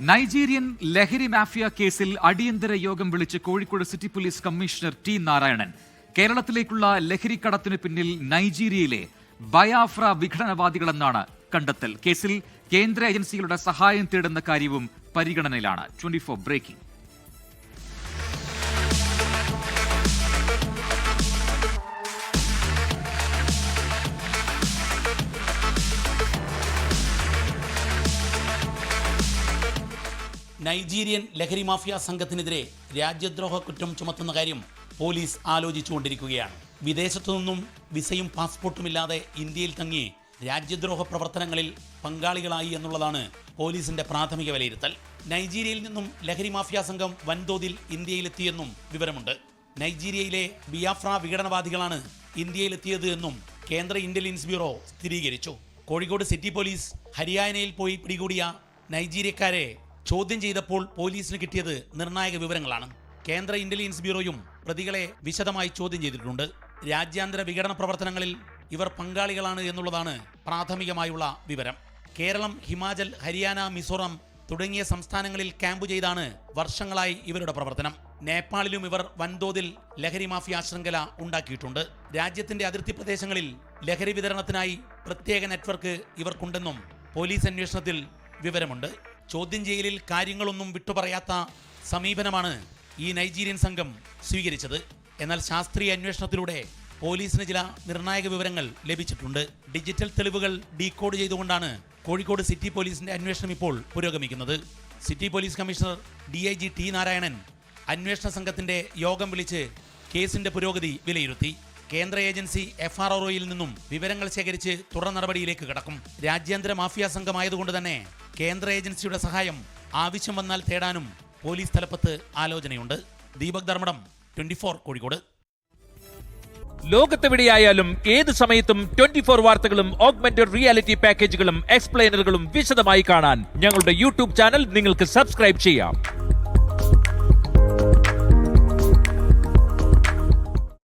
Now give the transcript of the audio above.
Nigerian ലഹരി mafia കേസിൽ അടിയന്തര യോഗം വിളിച്ച് Kozhikode city police commissioner T Narayanan. കേരളത്തിലേക്കുള്ള ലഹരി കടത്തിന് പിന്നിൽ നൈജീരിയയിലെ ബയാഫ്ര വിഘടനവാദികളെന്നാണ് കണ്ടെത്തൽ. കേസിൽ കേന്ദ്ര ഏജൻസികളുടെ സഹായം തേടുന്ന കാര്യവും പരിഗണനയിലാണ്. Twenty four breaking. നൈജീരിയൻ ലഹരി മാഫിയ സംഘത്തിനെതിരെ രാജ്യദ്രോഹ കുറ്റം ചുമത്തുന്ന കാര്യം പോലീസ് ആലോചിച്ചുകൊണ്ടിരിക്കുകയാണ്. വിദേശത്തു നിന്നും വിസയും പാസ്പോർട്ടുമില്ലാതെ ഇന്ത്യയിൽ തങ്ങി രാജ്യദ്രോഹ പ്രവർത്തനങ്ങളിൽ പങ്കാളികളായി എന്നുള്ളതാണ് പോലീസിന്റെ പ്രാഥമിക വിലയിരുത്തൽ. നൈജീരിയയിൽ നിന്നും ലഹരി മാഫിയ സംഘം വൻതോതിൽ ഇന്ത്യയിലെത്തിയെന്നും വിവരമുണ്ട്. നൈജീരിയയിലെ ബിയാഫ്ര വിഘടനവാദികളാണ് ഇന്ത്യയിലെത്തിയത് എന്നും കേന്ദ്ര ഇന്റലിജൻസ് ബ്യൂറോ സ്ഥിരീകരിച്ചു. കോഴിക്കോട് സിറ്റി പോലീസ് ഹരിയാനയിൽ പോയി പിടികൂടിയ നൈജീരിയക്കാരെ ചോദ്യം ചെയ്തപ്പോൾ പോലീസിന് കിട്ടിയത് നിർണായക വിവരങ്ങളാണ്. കേന്ദ്ര ഇന്റലിജൻസ് ബ്യൂറോയും പ്രതികളെ വിശദമായി ചോദ്യം ചെയ്തിട്ടുണ്ട്. രാജ്യാന്തര വിഘടന പ്രവർത്തനങ്ങളിൽ ഇവർ പങ്കാളികളാണ് എന്നുള്ളതാണ് പ്രാഥമികമായുള്ള വിവരം. കേരളം ഹിമാചൽ ഹരിയാന മിസോറാം തുടങ്ങിയ സംസ്ഥാനങ്ങളിൽ ക്യാമ്പ് ചെയ്താണ് വർഷങ്ങളായി ഇവരുടെ പ്രവർത്തനം. നേപ്പാളിലും ഇവർ വൻതോതിൽ ലഹരി മാഫിയ ശൃംഖല ഉണ്ടാക്കിയിട്ടുണ്ട്. രാജ്യത്തിന്റെ അതിർത്തി പ്രദേശങ്ങളിൽ ലഹരി വിതരണത്തിനായി പ്രത്യേക നെറ്റ്വർക്ക് ഇവർക്കുണ്ടെന്നും പോലീസ് അന്വേഷണത്തിൽ വിവരമുണ്ട്. ചോദ്യം ചെയ്യലിൽ കാര്യങ്ങളൊന്നും വിട്ടുപറയാത്ത സമീപനമാണ് ഈ നൈജീരിയൻ സംഘം സ്വീകരിച്ചത്. എന്നാൽ ശാസ്ത്രീയ അന്വേഷണത്തിലൂടെ പോലീസിന് ചില നിർണായക വിവരങ്ങൾ ലഭിച്ചിട്ടുണ്ട്. ഡിജിറ്റൽ തെളിവുകൾ ഡീകോഡ് ചെയ്തുകൊണ്ടാണ് കോഴിക്കോട് സിറ്റി പോലീസിന്റെ അന്വേഷണം ഇപ്പോൾ പുരോഗമിക്കുന്നത്. City police commissioner D I G T Narayanan അന്വേഷണ സംഘത്തിന്റെ യോഗം വിളിച്ച് കേസിന്റെ പുരോഗതി വിലയിരുത്തി. കേന്ദ്ര ഏജൻസി എഫ് ആർ ഒയിൽ നിന്നും വിവരങ്ങൾ ശേഖരിച്ച് തുടർ നടപടിയിലേക്ക് കടക്കും. രാജ്യാന്തര മാഫിയ സംഘമായതുകൊണ്ട് തന്നെ കേന്ദ്ര ഏജൻസിയുടെ സഹായം ആവശ്യം വന്നാൽ തേടാനും പോലീസ് തലപ്പത്ത് ആലോചനയുണ്ട്. ദീപക് ധർമ്മടം ട്വന്റി കോഴിക്കോട്. ലോകത്തെവിടെയായാലും ഏത് സമയത്തും ട്വന്റി ഫോർ വാർത്തകളും ഓഗ്മെന്റഡ് റിയാലിറ്റി പാക്കേജുകളും എക്സ്പ്ലെയിനറുകളും വിശദമായി കാണാൻ ഞങ്ങളുടെ യൂട്യൂബ് ചാനൽ നിങ്ങൾക്ക് സബ്സ്ക്രൈബ് ചെയ്യാം.